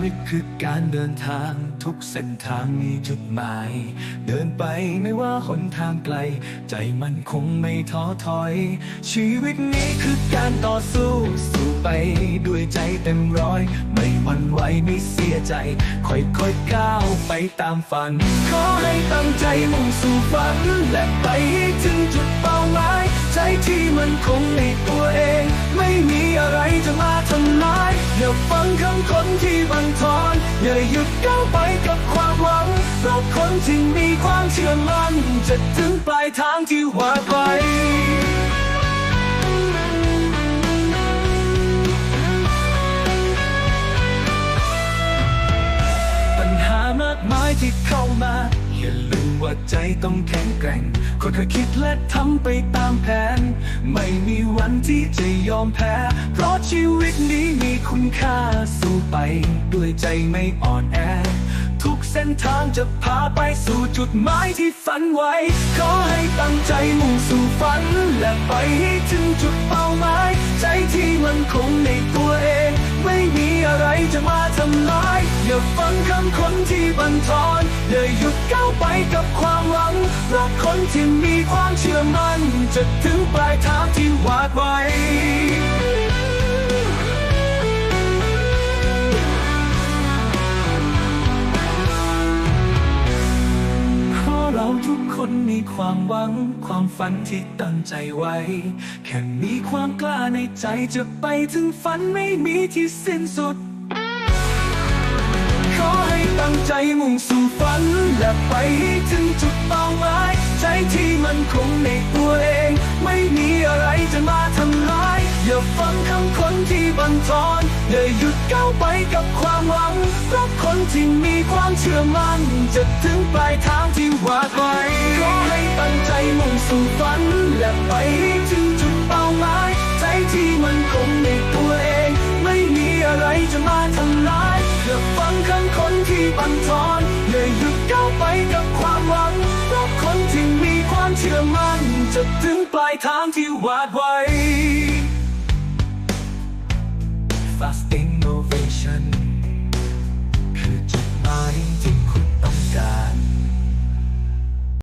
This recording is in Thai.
วิตคือการเดินทางทุกเส้นทางมีจุดหมาย เดินไปไม่ว่าหนทางไกล ใจมันคงไม่ท้อถอย ชีวิตนี้คือการต่อสู้สู้ไปด้วยใจเต็มร้อย ไม่หวั่นไหวไม่เสียใจ ค่อยๆก้าวไปตามฝัน ขอให้ตั้งใจมุ่งสู่ฝัน และไปให้ถึงจุดเป้าหมายใจที่มันคงในตัวเองไม่ อย่าฟังคำคนที่บันทอนอย่าหยุดก้าวไปกับความหวังเพราะคนที่มีความเชื่อมั่น จะถึงปลายทางที่วาดไวปัญหามากมายที่เข้ามา อย่าลืมว่าใจต้องแข็งแกร่งค่อยคิดและทำไปตามแผน ไม่มีวันที่จะยอมแพ้ เพราะชีวิตนี้ คุณค่าสู้ไปด้วยใจไม่อ่อนแอ ทุกเส้นทางจะพาไปสู่จุดหมายที่ฝันไว้ ขอให้ตั้งใจมุ่งสู่ฝัน และไปให้ถึงจุดเป้าหมาย ใจที่มันคงในตัวเอง ไม่มีอะไรจะมาทำลาย อย่าฟังคำคนที่บันทอนอย่าหยุดก้าวไปกับความหวังราะคนที่มีความเชื่อมั่นจะถึงปลายทางที่วาดไว้ มีความหวัง ความฝันที่ตั้งใจไว้ แค่มีความกล้าในใจจะไปถึงฝันไม่มีที่สิ้นสุด ขอให้ตั้งใจมุ่งสู่ฝัน และไปให้ถึงจุดเป้าหมาย ใจที่มันคงในตัวเอง ไม่มีอะไรจะมาทำลาย อย่าฟังคำคนที่บันทอนอย่าหยุดก้าวไปกับความหวังเพราะคนที่มีความเชื่อมั่นจะถึงปลายทางที่วาดไว้ บันทอนอย่าหยุดก้าวไปกับความหวังเพราะคนที่มีความเชื่อมั่นจะถึงปลายทางที่วาดไว